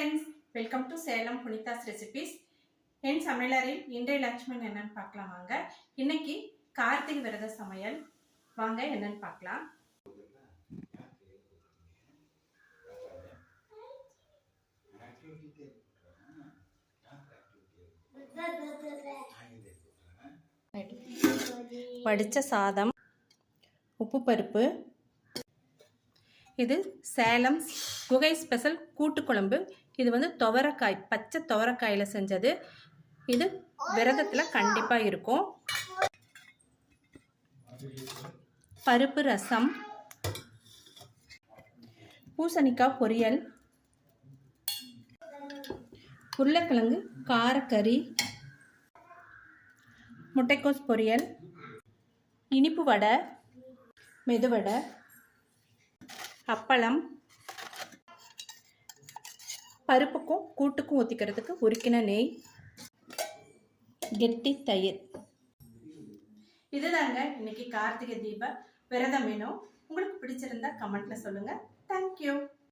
Friends welcome to Salem Punitha's recipes என் சமையலரில் இன்றைய லட்சுமணன் என்னன்னு பார்க்கலாம் வாங்க. இன்னைக்கு கார்த்திகை விரத சமையல். வாங்க என்னன்னு பார்க்கலாம். படித்த சாதம் உப்பு பருப்பு இது சேலம் குகை ஸ்பெஷல் கூட்டுக்குழம்பு. இது வந்து துவரக்காய் பச்சை துவரக்காயில் செஞ்சது. இது விரதத்தில் கண்டிப்பாக இருக்கும். பருப்பு ரசம். பூசணிக்காய் பொரியல். உருளைக்கிழங்கு காரக்கறி. முட்டைக்கோஸ் பொரியல். இனிப்பு வடை மெதுவடை. அப்பளம் பருப்புக்கும் கூட்டுக்கும் ஊற்றிக்கிறதுக்கு உருக்கின நெய் கெட்டி தயிர். இதுதாங்க இன்னைக்கு கார்த்திகை தீப விரத மெனு உங்களுக்கு பிடிச்சிருந்தா கமெண்ட்ல சொல்லுங்க. தேங்க்யூ